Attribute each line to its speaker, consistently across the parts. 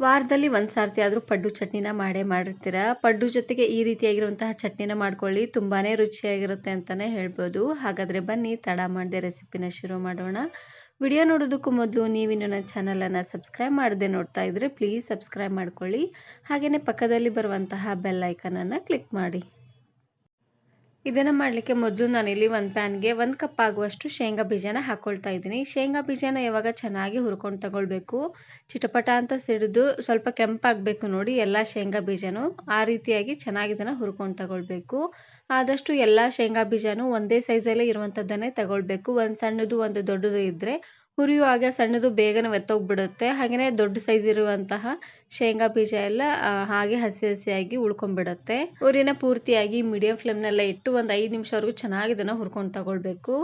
Speaker 1: ವಾರದಲ್ಲಿ ಒಂದು ಸರ್ತಿ ಆದರೂ ಪಡ್ಡು ಚಟ್ನಿನ ಮಾಡೇ ಮಾಡಿರ್ತೀರಾ? ಪಡ್ಡು ಜೊತೆಗೆ ಈ ರೀತಿಯಾಗಿರುವಂತಹ ಚಟ್ನಿನ ಮಾಡ್ಕೊಳ್ಳಿ ತುಂಬಾ ರುಚಿಯಾಗಿರುತ್ತೆ ಅಂತಲೇ ಹೇಳ್ಬೋದು. ಹಾಗಾದರೆ ಬನ್ನಿ, ತಡ ಮಾಡದೆ ರೆಸಿಪಿನ ಶುರು ಮಾಡೋಣ. ವಿಡಿಯೋ ನೋಡೋದಕ್ಕೂ ಮೊದಲು ನೀವಿನ್ನು ನನ್ನ ಚಾನಲನ್ನು ಸಬ್ಸ್ಕ್ರೈಬ್ ಮಾಡದೆ ನೋಡ್ತಾ ಇದ್ದರೆ ಪ್ಲೀಸ್ ಸಬ್ಸ್ಕ್ರೈಬ್ ಮಾಡ್ಕೊಳ್ಳಿ. ಹಾಗೆಯೇ ಪಕ್ಕದಲ್ಲಿ ಬರುವಂತಹ ಬೆಲ್ ಐಕನನ್ನು ಕ್ಲಿಕ್ ಮಾಡಿ. ಇದನ್ನು ಮಾಡಲಿಕ್ಕೆ ಮೊದಲು ನಾನಿಲ್ಲಿ ಒಂದು ಪ್ಯಾನ್ಗೆ ಒಂದು ಕಪ್ ಆಗುವಷ್ಟು ಶೇಂಗಾ ಬೀಜನ ಹಾಕ್ಕೊಳ್ತಾ ಇದ್ದೀನಿ. ಶೇಂಗಾ ಬೀಜನ ಯಾವಾಗ ಚೆನ್ನಾಗಿ ಹುರ್ಕೊಂಡು ತಗೊಳ್ಬೇಕು? ಚಿಟಪಟ ಅಂತ ಸಿಡಿದು ಸ್ವಲ್ಪ ಕೆಂಪಾಗಬೇಕು ನೋಡಿ ಎಲ್ಲ ಶೇಂಗಾ ಬೀಜನೂ. ಆ ರೀತಿಯಾಗಿ ಚೆನ್ನಾಗಿ ಇದನ್ನು ಹುರ್ಕೊಂಡು ತಗೊಳ್ಬೇಕು. ಆದಷ್ಟು ಎಲ್ಲ ಶೇಂಗಾ ಬೀಜನೂ ಒಂದೇ ಸೈಜಲ್ಲೇ ಇರುವಂಥದ್ದನ್ನೇ ತಗೊಳ್ಬೇಕು. ಒಂದು ಸಣ್ಣದು, ಒಂದು ದೊಡ್ಡದು ಇದ್ದರೆ ಹುರಿಯುವಾಗ ಸಣ್ಣದು ಬೇಗನೆ ಒತ್ತೋಗ್ಬಿಡುತ್ತೆ ಹಾಗೆಯೇ ದೊಡ್ಡ ಸೈಜ್ ಇರುವಂತಹ ಶೇಂಗಾ ಬೀಜ ಎಲ್ಲ ಹಾಗೆ ಹಸಿ ಹಸಿಯಾಗಿ ಉಳ್ಕೊಂಡ್ಬಿಡುತ್ತೆ. ಹುರಿನ ಪೂರ್ತಿಯಾಗಿ ಮೀಡಿಯಂ ಫ್ಲೇಮ್ನೆಲ್ಲ ಇಟ್ಟು ಒಂದು ಐದು ನಿಮಿಷವರೆಗೂ ಚೆನ್ನಾಗಿ ಇದನ್ನು ಹುರ್ಕೊಂಡು ತಗೊಳ್ಬೇಕು.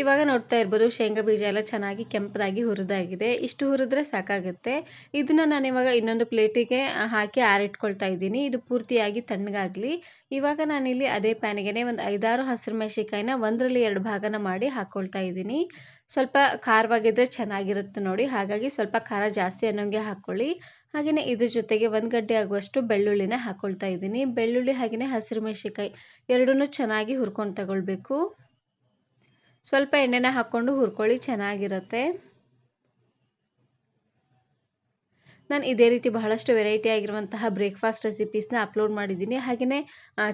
Speaker 1: ಇವಾಗ ನೋಡ್ತಾ ಇರ್ಬೋದು ಶೇಂಗಾ ಬೀಜ ಎಲ್ಲ ಚೆನ್ನಾಗಿ ಕೆಂಪದಾಗಿ ಹುರಿದಾಗಿದೆ. ಇಷ್ಟು ಹುರಿದ್ರೆ ಸಾಕಾಗುತ್ತೆ. ಇದನ್ನು ನಾನು ಇವಾಗ ಇನ್ನೊಂದು ಪ್ಲೇಟಿಗೆ ಹಾಕಿ ಆರಿಟ್ಕೊಳ್ತಾ ಇದ್ದೀನಿ. ಇದು ಪೂರ್ತಿಯಾಗಿ ತಣ್ಣಗಾಗಲಿ. ಇವಾಗ ನಾನಿಲ್ಲಿ ಅದೇ ಪ್ಯಾನಿಗೆ ಒಂದು ಐದಾರು ಹಸಿರು ಮೆಣಸಿಕಾಯಿನ ಒಂದರಲ್ಲಿ ಎರಡು ಭಾಗನ ಮಾಡಿ ಹಾಕ್ಕೊಳ್ತಾ ಇದ್ದೀನಿ. ಸ್ವಲ್ಪ ಖಾರವಾಗಿದ್ದರೆ ಚೆನ್ನಾಗಿರುತ್ತೆ ನೋಡಿ. ಹಾಗಾಗಿ ಸ್ವಲ್ಪ ಖಾರ ಜಾಸ್ತಿ ಅನ್ನೋಂಗೆ ಹಾಕ್ಕೊಳ್ಳಿ ಹಾಗೆಯೇ ಇದ್ರ ಜೊತೆಗೆ ಒಂದು ಗಡ್ಡೆ ಆಗುವಷ್ಟು ಬೆಳ್ಳುಳ್ಳಿನ ಹಾಕ್ಕೊಳ್ತಾ ಇದ್ದೀನಿ. ಬೆಳ್ಳುಳ್ಳಿ ಹಾಗೆಯೇ ಹಸಿರು ಮೆಣಸಿಕಾಯಿ ಎರಡನ್ನೂ ಚೆನ್ನಾಗಿ ಹುರ್ಕೊಂಡು ತಗೊಳ್ಬೇಕು. ಸ್ವಲ್ಪ ಎಣ್ಣೆನ ಹಾಕ್ಕೊಂಡು ಹುರ್ಕೊಳ್ಳಿ, ಚೆನ್ನಾಗಿರುತ್ತೆ. ನಾನು ಇದೇ ರೀತಿ ಬಹಳಷ್ಟು ವೆರೈಟಿ ಆಗಿರುವಂತಹ ಬ್ರೇಕ್ಫಾಸ್ಟ್ ರೆಸಿಪೀಸ್ನ ಅಪ್ಲೋಡ್ ಮಾಡಿದ್ದೀನಿ. ಹಾಗೆಯೇ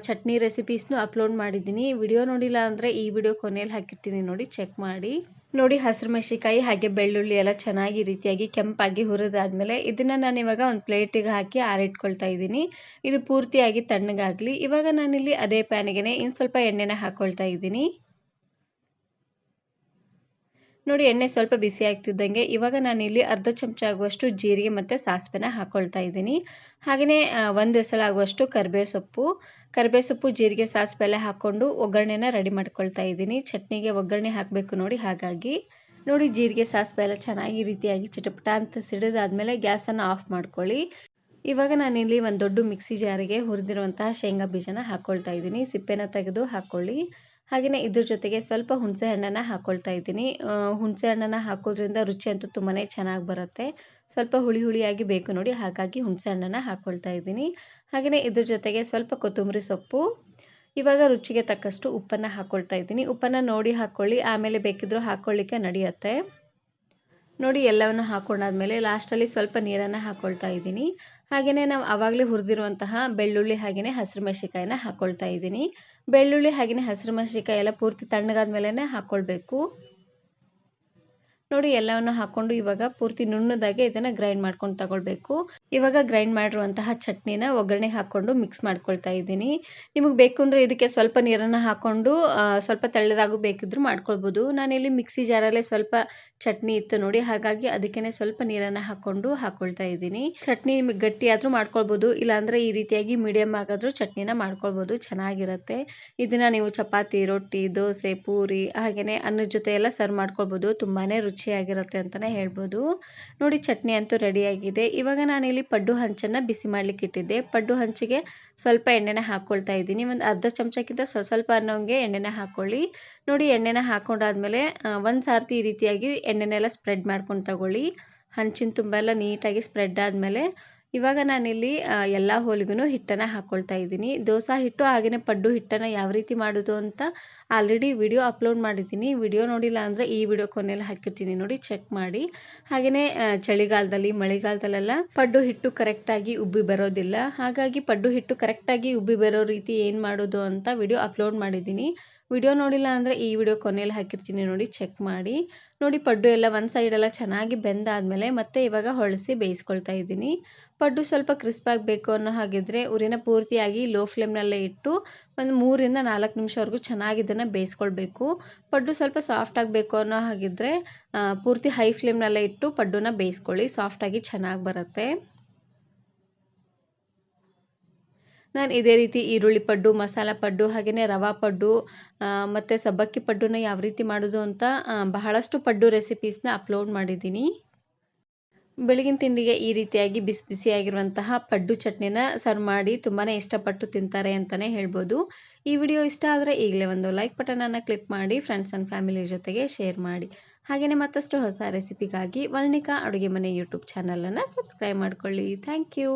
Speaker 1: ಚಟ್ನಿ ರೆಸಿಪೀಸ್ನು ಅಪ್ಲೋಡ್ ಮಾಡಿದ್ದೀನಿ. ವಿಡಿಯೋ ನೋಡಿಲ್ಲ ಅಂದರೆ ಈ ವಿಡಿಯೋ ಕೊನೆಯಲ್ಲಿ ಹಾಕಿರ್ತೀನಿ ನೋಡಿ ಚೆಕ್ ಮಾಡಿ. ನೋಡಿ, ಹಸಿರು ಮೆಣಸಿಕಾಯಿ ಹಾಗೆ ಬೆಳ್ಳುಳ್ಳಿ ಎಲ್ಲ ಚೆನ್ನಾಗಿ ರೀತಿಯಾಗಿ ಕೆಂಪಾಗಿ ಹುರಿದಾದ್ಮೇಲೆ ಇದನ್ನು ನಾನು ಇವಾಗ ಒಂದು ಪ್ಲೇಟಿಗೆ ಹಾಕಿ ಆರಿಟ್ಕೊಳ್ತಾ ಇದ್ದೀನಿ. ಇದು ಪೂರ್ತಿಯಾಗಿ ತಣ್ಣಗಾಗಲಿ. ಇವಾಗ ನಾನಿಲ್ಲಿ ಅದೇ ಪ್ಯಾನಿಗೆ ಇನ್ನು ಸ್ವಲ್ಪ ಎಣ್ಣೆನ ಹಾಕ್ಕೊಳ್ತಾ ಇದ್ದೀನಿ. ನೋಡಿ, ಎಣ್ಣೆ ಸ್ವಲ್ಪ ಬಿಸಿ ಆಗ್ತಿದ್ದಂಗೆ ಇವಾಗ ನಾನಿಲ್ಲಿ ಅರ್ಧ ಚಮಚ ಆಗುವಷ್ಟು ಜೀರಿಗೆ ಮತ್ತು ಸಾಸಿವೆನ ಹಾಕ್ಕೊಳ್ತಾ ಇದ್ದೀನಿ. ಹಾಗೆಯೇ ಒಂದು ಎಸಳಾಗುವಷ್ಟು ಕರಿಬೇವು ಸೊಪ್ಪು. ಕರಿಬೇವು ಸೊಪ್ಪು, ಜೀರಿಗೆ, ಸಾಸಿವೆ ಎಲ್ಲ ಹಾಕ್ಕೊಂಡು ಒಗ್ಗರಣೆನ ರೆಡಿ ಮಾಡ್ಕೊಳ್ತಾ ಇದ್ದೀನಿ. ಚಟ್ನಿಗೆ ಒಗ್ಗರಣೆ ಹಾಕಬೇಕು ನೋಡಿ ಹಾಗಾಗಿ. ನೋಡಿ, ಜೀರಿಗೆ, ಸಾಸಿವೆ ಎಲ್ಲ ಚೆನ್ನಾಗಿ ರೀತಿಯಾಗಿ ಚಿಟಪಟ ಅಂತ ಸಿಡಿದಾದಮೇಲೆ ಗ್ಯಾಸನ್ನು ಆಫ್ ಮಾಡ್ಕೊಳ್ಳಿ. ಇವಾಗ ನಾನಿಲ್ಲಿ ಒಂದು ದೊಡ್ಡ ಮಿಕ್ಸಿ ಜಾರಿಗೆ ಹುರಿದಿರುವಂತಹ ಶೇಂಗಾ ಬೀಜನ ಹಾಕ್ಕೊಳ್ತಾ ಇದ್ದೀನಿ. ಸಿಪ್ಪೆನ ತೆಗೆದು ಹಾಕ್ಕೊಳ್ಳಿ ಹಾಗೆಯೇ ಇದ್ರ ಜೊತೆಗೆ ಸ್ವಲ್ಪ ಹುಣಸೆ ಹಣ್ಣನ್ನು ಹಾಕ್ಕೊಳ್ತಾ ಇದ್ದೀನಿ. ಹುಣಸೆ ಹಣ್ಣನ್ನು ಹಾಕೋದ್ರಿಂದ ರುಚಿ ಅಂತೂ ತುಂಬಾ ಚೆನ್ನಾಗಿ ಬರುತ್ತೆ. ಸ್ವಲ್ಪ ಹುಳಿ ಹುಳಿಯಾಗಿ ಬೇಕು ನೋಡಿ, ಹಾಗಾಗಿ ಹುಣಸೆ ಹಣ್ಣನ್ನು ಹಾಕ್ಕೊಳ್ತಾ ಇದ್ದೀನಿ. ಹಾಗೆಯೇ ಇದ್ರ ಜೊತೆಗೆ ಸ್ವಲ್ಪ ಕೊತ್ತಂಬರಿ ಸೊಪ್ಪು. ಇವಾಗ ರುಚಿಗೆ ತಕ್ಕಷ್ಟು ಉಪ್ಪನ್ನು ಹಾಕ್ಕೊಳ್ತಾ ಇದ್ದೀನಿ. ಉಪ್ಪನ್ನು ನೋಡಿ ಹಾಕ್ಕೊಳ್ಳಿ ಆಮೇಲೆ ಬೇಕಿದ್ರೂ ಹಾಕ್ಕೊಳ್ಳಿಕ್ಕೆ ನಡೆಯುತ್ತೆ. ನೋಡಿ, ಎಲ್ಲವನ್ನು ಹಾಕ್ಕೊಂಡಾದ್ಮೇಲೆ ಲಾಸ್ಟಲ್ಲಿ ಸ್ವಲ್ಪ ನೀರನ್ನು ಹಾಕ್ಕೊಳ್ತಾ ಇದ್ದೀನಿ. ಹಾಗೆಯೇ ನಾವು ಆವಾಗಲೇ ಹುರಿದಿರುವಂತಹ ಬೆಳ್ಳುಳ್ಳಿ ಹಾಗೆಯೇ ಹಸಿರು ಮೆಣಸಿಕಾಯಿನ ಹಾಕ್ಕೊಳ್ತಾ ಇದ್ದೀನಿ. ಬೆಳ್ಳುಳ್ಳಿ ಹಾಗೆಯೇ ಹಸಿರು ಮೆಣಸಿಕಾಯಿ ಎಲ್ಲ ಪೂರ್ತಿ ತಣ್ಣಗಾದ ಮೇಲೇ ಹಾಕ್ಕೊಳ್ಬೇಕು ನೋಡಿ ಎಲ್ಲವನ್ನು ಹಾಕೊಂಡು ಇವಾಗ ಪೂರ್ತಿ ನುಣ್ಣದಾಗೆ ಇದನ್ನ ಗ್ರೈಂಡ್ ಮಾಡ್ಕೊಂಡು ತಗೊಳ್ಬೇಕು. ಇವಾಗ ಗ್ರೈಂಡ್ ಮಾಡಿರುವಂತಹ ಚಟ್ನಿನ ಒಗ್ಗರಣೆ ಹಾಕೊಂಡು ಮಿಕ್ಸ್ ಮಾಡ್ಕೊಳ್ತಾ ಇದ್ದೀನಿ. ನಿಮಗೆ ಬೇಕು ಅಂದ್ರೆ ಇದಕ್ಕೆ ಸ್ವಲ್ಪ ನೀರನ್ನ ಹಾಕೊಂಡು ಸ್ವಲ್ಪ ತೆಳ್ಳದಾಗೂ ಬೇಕಿದ್ರೂ ಮಾಡ್ಕೊಳ್ಬೋದು. ನಾನಿಲ್ಲಿ ಮಿಕ್ಸಿ ಜಾರಲ್ಲೇ ಸ್ವಲ್ಪ ಚಟ್ನಿ ಇತ್ತು ನೋಡಿ, ಹಾಗಾಗಿ ಅದಕ್ಕೇ ಸ್ವಲ್ಪ ನೀರನ್ನ ಹಾಕೊಂಡು ಹಾಕೊಳ್ತಾ ಇದ್ದೀನಿ. ಚಟ್ನಿ ನಿಮಗೆ ಗಟ್ಟಿ ಮಾಡ್ಕೊಳ್ಬಹುದು ಮಾಡ್ಕೊಳ್ಬೋದು, ಇಲ್ಲಾಂದರೆ ಈ ರೀತಿಯಾಗಿ ಮೀಡಿಯಂ ಆಗಾದರೂ ಚಟ್ನಿನ ಮಾಡ್ಕೊಳ್ಬಹುದು ಚೆನ್ನಾಗಿರುತ್ತೆ. ಇದನ್ನ ನೀವು ಚಪಾತಿ, ರೊಟ್ಟಿ, ದೋಸೆ, ಪೂರಿ ಹಾಗೆಯೇ ಅನ್ನದ ಜೊತೆ ಎಲ್ಲ ಸರ್ವ್ ಮಾಡ್ಕೊಳ್ಬೋದು ತುಂಬಾ ರುಚಿಯಾಗಿರುತ್ತೆ ಅಂತಲೇ ಹೇಳ್ಬೋದು. ನೋಡಿ ಚಟ್ನಿ ಅಂತೂ ರೆಡಿಯಾಗಿದೆ ಇವಾಗ ನಾನಿಲ್ಲಿ ಪಡ್ಡು ಹಂಚನ್ನು ಬಿಸಿ ಮಾಡಲಿಕ್ಕೆ ಇಟ್ಟಿದ್ದೆ. ಪಡ್ಡು ಹಂಚಿಗೆ ಸ್ವಲ್ಪ ಎಣ್ಣೆನ ಹಾಕ್ಕೊಳ್ತಾ ಇದ್ದೀನಿ. ಒಂದು ಅರ್ಧ ಚಮಚಕ್ಕಿಂತ ಸ್ವಲ್ಪ ಸ್ವಲ್ಪ ಅನ್ನೋಂಗೆ ಎಣ್ಣೆನ ಹಾಕ್ಕೊಳ್ಳಿ ನೋಡಿ ಎಣ್ಣೆನ ಹಾಕ್ಕೊಂಡಾದ್ಮೇಲೆ ಒಂದು ಸಾರ್ತಿ ಈ ರೀತಿಯಾಗಿ ಎಣ್ಣೆನೆಲ್ಲ ಸ್ಪ್ರೆಡ್ ಮಾಡ್ಕೊಂಡು ತಗೊಳ್ಳಿ. ಹಂಚಿನ ತುಂಬ ಎಲ್ಲ ನೀಟಾಗಿ ಸ್ಪ್ರೆಡ್ ಆದಮೇಲೆ ಇವಾಗ ನಾನಿಲ್ಲಿ ಎಲ್ಲ ಹೋಳಿಗೂ ಹಿಟ್ಟನ್ನು ಹಾಕ್ಕೊಳ್ತಾ ಇದ್ದೀನಿ. ದೋಸೆ ಹಿಟ್ಟು ಹಾಗೆಯೇ ಪಡ್ಡು ಹಿಟ್ಟನ್ನು ಯಾವ ರೀತಿ ಮಾಡೋದು ಅಂತ ಆಲ್ರೆಡಿ ವಿಡಿಯೋ ಅಪ್ಲೋಡ್ ಮಾಡಿದ್ದೀನಿ. ವಿಡಿಯೋ ನೋಡಿಲ್ಲ ಅಂದರೆ ಈ ವಿಡಿಯೋ ಕೊನೆಯಲ್ಲಿ ಹಾಕಿರ್ತೀನಿ ನೋಡಿ ಚೆಕ್ ಮಾಡಿ. ಹಾಗೆಯೇ ಚಳಿಗಾಲದಲ್ಲಿ, ಮಳೆಗಾಲದಲ್ಲೆಲ್ಲ ಪಡ್ಡು ಹಿಟ್ಟು ಕರೆಕ್ಟಾಗಿ ಉಬ್ಬಿ ಬರೋದಿಲ್ಲ. ಹಾಗಾಗಿ ಪಡ್ಡು ಹಿಟ್ಟು ಕರೆಕ್ಟಾಗಿ ಉಬ್ಬಿ ಬರೋ ರೀತಿ ಏನು ಮಾಡೋದು ಅಂತ ವಿಡಿಯೋ ಅಪ್ಲೋಡ್ ಮಾಡಿದ್ದೀನಿ. ವಿಡಿಯೋ ನೋಡಿಲ್ಲ ಅಂದರೆ ಈ ವಿಡಿಯೋ ಕೊನೆಯಲ್ಲಿ ಹಾಕಿರ್ತೀನಿ ನೋಡಿ ಚೆಕ್ ಮಾಡಿ. ನೋಡಿ, ಪಡ್ಡು ಎಲ್ಲ ಒಂದು ಸೈಡೆಲ್ಲ ಚೆನ್ನಾಗಿ ಬೆಂದಾದಮೇಲೆ ಮತ್ತೆ ಇವಾಗ ಹೊಳ್ಸಿ ಬೇಯಿಸ್ಕೊಳ್ತಾ ಇದ್ದೀನಿ. ಪಡ್ಡು ಸ್ವಲ್ಪ ಕ್ರಿಸ್ಪ್ ಆಗಬೇಕು ಅನ್ನೋ ಹಾಗಿದ್ರೆ ಉರಿನ ಪೂರ್ತಿಯಾಗಿ ಲೋ ಫ್ಲೇಮ್ನಲ್ಲೇ ಇಟ್ಟು ಒಂದು ಮೂರಿಂದ ನಾಲ್ಕು ನಿಮಿಷವರೆಗೂ ಚೆನ್ನಾಗಿ ಇದನ್ನು ಬೇಯಿಸ್ಕೊಳ್ಬೇಕು. ಪಡ್ಡು ಸ್ವಲ್ಪ ಸಾಫ್ಟ್ ಆಗಬೇಕು ಅನ್ನೋ ಹಾಗಿದ್ರೆ ಪೂರ್ತಿ ಹೈ ಫ್ಲೇಮ್ನಲ್ಲೇ ಇಟ್ಟು ಪಡ್ಡುನ ಬೇಯಿಸ್ಕೊಳ್ಳಿ ಸಾಫ್ಟಾಗಿ ಚೆನ್ನಾಗಿ ಬರುತ್ತೆ. ನಾನು ಇದೇ ರೀತಿ ಈರುಳ್ಳಿ ಪಡ್ಡು, ಮಸಾಲ ಪಡ್ಡು ಹಾಗೆಯೇ ರವಾ ಪಡ್ಡು ಮತ್ತು ಸಬ್ಬಕ್ಕಿ ಪಡ್ಡುನ ಯಾವ ರೀತಿ ಮಾಡೋದು ಅಂತ ಬಹಳಷ್ಟು ಪಡ್ಡು ರೆಸಿಪೀಸ್ನ ಅಪ್ಲೋಡ್ ಮಾಡಿದ್ದೀನಿ. ಬೆಳಗಿನ ತಿಂಡಿಗೆ ಈ ರೀತಿಯಾಗಿ ಬಿಸಿ ಬಿಸಿಯಾಗಿರುವಂತಹ ಪಡ್ಡು ಚಟ್ನಿನ ಸರ್ವ್ ಮಾಡಿ ತುಂಬಾ ಇಷ್ಟಪಟ್ಟು ತಿಂತಾರೆ ಅಂತಲೇ ಹೇಳ್ಬೋದು. ಈ ವಿಡಿಯೋ ಇಷ್ಟ ಆದರೆ ಈಗಲೇ ಒಂದು ಲೈಕ್ ಬಟನನ್ನು ಕ್ಲಿಕ್ ಮಾಡಿ ಫ್ರೆಂಡ್ಸ್ ಆ್ಯಂಡ್ ಫ್ಯಾಮಿಲಿ ಜೊತೆಗೆ ಶೇರ್ ಮಾಡಿ. ಹಾಗೆಯೇ ಮತ್ತಷ್ಟು ಹೊಸ ರೆಸಿಪಿಗಾಗಿ ವರ್ಣಿಕಾ ಅಡುಗೆ ಮನೆ ಯೂಟ್ಯೂಬ್ ಚಾನಲನ್ನು ಸಬ್ಸ್ಕ್ರೈಬ್ ಮಾಡಿಕೊಳ್ಳಿ. Thank you